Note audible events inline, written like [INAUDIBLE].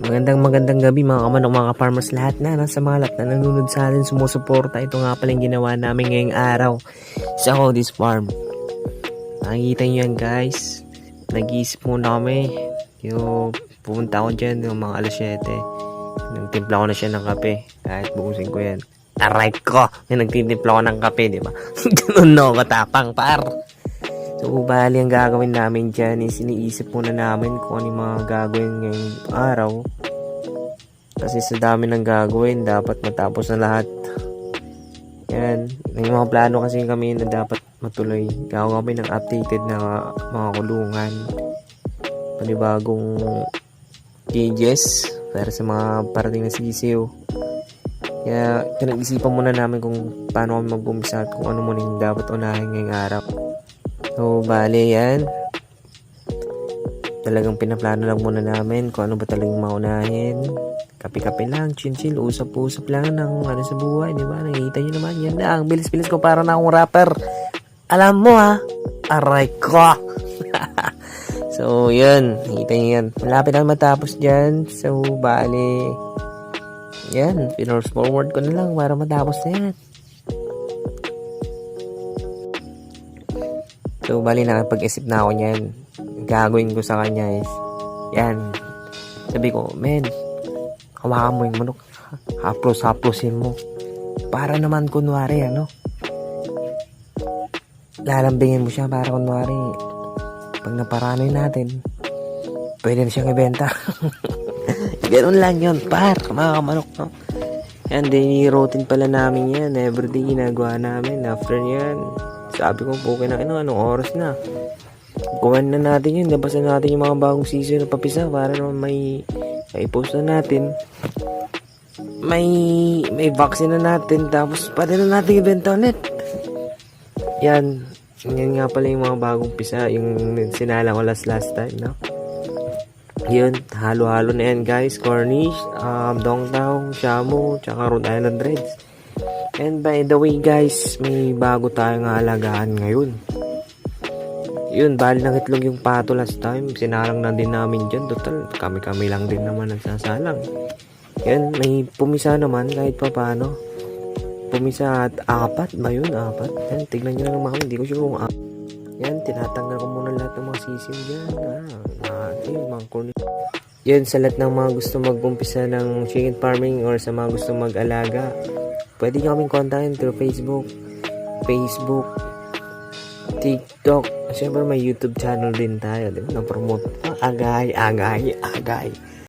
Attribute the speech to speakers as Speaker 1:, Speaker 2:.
Speaker 1: Magandang magandang gabi mga kamanok, mga farmers lahat na nasa mga lahat na nanonood sa atin, sumusuporta. Ito nga pala yung ginawa namin ngayong araw sa Hodis Farm. Nakikita nyo yan guys. Nag-iisip muna kami. Yung pupunta ako dyan yung mga alas 7. Nagtimpla ko na siya ng kape. Kahit bukusin ko yan. Aray ko! Nagtitimpla ko ng kape, di ba? [LAUGHS] Ganun no, matapang par. So, bali ang gagawin namin dyan is iniisip muna namin kung ano yung mga gagawin ngayong araw. Kasi sa dami ng gagawin, dapat matapos na lahat. Yan. May mga plano kasi kami na dapat matuloy. Gagawa kami ng updated na mga kulungan. Panibagong cages para sa mga parating na sisiw. Kaya pinag-isipan muna namin kung paano kami mag-umpisa at kung ano muna yung dapat unahin ngayong araw. So, bale yan. Talagang pinaplano lang muna namin kung ano ba talagang maunahin. Kape-kape lang, chill-chill, usap-usap lang ng ano sa buhay, di ba? Nakikita nyo naman, yan lang. Bilis-bilis ko para na akong rapper. Alam mo ha, aray ko. [LAUGHS] so, yun. Nakikita nyo yan. Malapit na matapos dyan. So, bale, yan. Pinors forward ko na lang para matapos na yan. So, bali nakapag-isip na ako niyan. Gagawin ko sa kanya is, yan. Sabi ko, men, hawakan mo yung manok. Haplos-haplosin mo. Para naman kunwari, ano? Lalambingin mo siya para kunwari, pag naparanoy natin, pwede na siyang ibenta. [LAUGHS] Ganun lang yun, par, mga kamanok, no? Yan, daily routine pala namin yan. Everyday ginagawa namin. After yan, sabi ko, okay na, ano, anong oras na? Kuhan na natin yun. Labasan natin yung mga bagong season na papisa para naman may, may post na natin. May, may vaccine na natin. Tapos, pwede na natin ibenta ulit. Yan. Yan nga pala yung mga bagong pisa. Yung sinala ko last last time, no? Yun, halo-halo na yan guys. Cornish, um, Dongtao, Shamu, tsaka Rhode Island Reds. And by the way guys, may bago tayong alagaan ngayon. Yun, bali ng itlog yung pato last time. Sinalang na din namin dyan. Total, kami-kami lang din naman nagsasalang. Yan, may pumisa naman kahit pa paano. Pumisa at apat ba yun? Apat? Yan, tignan nyo naman kami. Hindi ko sure kung apat. Yan, tinatanggal ko muna lahat ng mga sisim dyan. Ah, lahat yun, mga corny. Yun, sa lahat ng mga gusto mag-umpisa ng chicken farming or sa mga gusto mag-alaga, pwede nyo kaming kontakin through Facebook, Facebook, TikTok. Siyempre may YouTube channel din tayo, di ba? Na-promote. Agay, agay, agay.